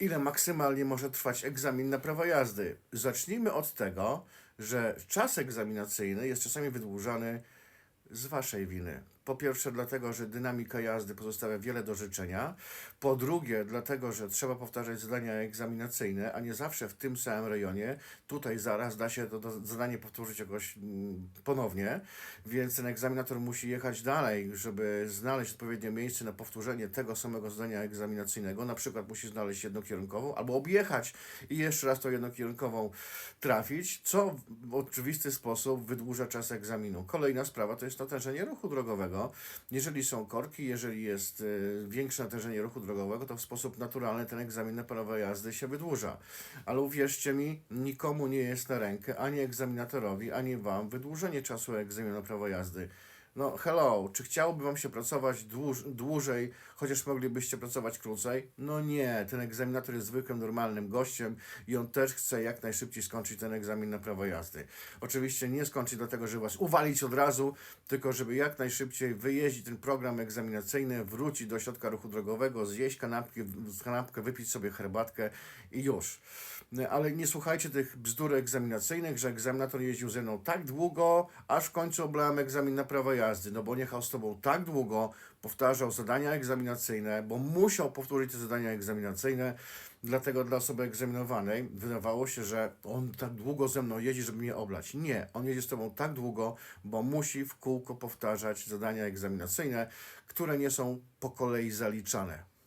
Ile maksymalnie może trwać egzamin na prawo jazdy? Zacznijmy od tego, że czas egzaminacyjny jest czasami wydłużany z Waszej winy. Po pierwsze, dlatego, że dynamika jazdy pozostawia wiele do życzenia. Po drugie, dlatego, że trzeba powtarzać zadania egzaminacyjne, a nie zawsze w tym samym rejonie. Tutaj zaraz da się to, zadanie powtórzyć jakoś mm, ponownie, więc ten egzaminator musi jechać dalej, żeby znaleźć odpowiednie miejsce na powtórzenie tego samego zadania egzaminacyjnego. Na przykład musi znaleźć jednokierunkową albo objechać i jeszcze raz tą jednokierunkową trafić, co w oczywisty sposób wydłuża czas egzaminu. Kolejna sprawa to jest natężenie ruchu drogowego. Jeżeli są korki, jeżeli jest y, większe natężenie ruchu drogowego, to w sposób naturalny ten egzamin na prawo jazdy się wydłuża. Ale uwierzcie mi, nikomu nie jest na rękę, ani egzaminatorowi, ani Wam, wydłużenie czasu egzaminu na prawo jazdy. No hello, czy chciałoby Wam się pracować dłuż, dłużej, chociaż moglibyście pracować krócej? No nie, ten egzaminator jest zwykłym, normalnym gościem i on też chce jak najszybciej skończyć ten egzamin na prawo jazdy. Oczywiście nie skończyć dlatego, żeby Was uwalić od razu, tylko żeby jak najszybciej wyjeździć ten program egzaminacyjny, wrócić do środka ruchu drogowego, zjeść kanapki, kanapkę, wypić sobie herbatkę i już. Ale nie słuchajcie tych bzdur egzaminacyjnych, że egzaminator jeździł ze mną tak długo, aż w końcu oblałem egzamin na prawo jazdy, no bo on jechał z tobą tak długo, powtarzał zadania egzaminacyjne, bo musiał powtórzyć te zadania egzaminacyjne, dlatego dla osoby egzaminowanej wydawało się, że on tak długo ze mną jeździ, żeby mnie oblać. Nie, on jedzie z tobą tak długo, bo musi w kółko powtarzać zadania egzaminacyjne, które nie są po kolei zaliczane.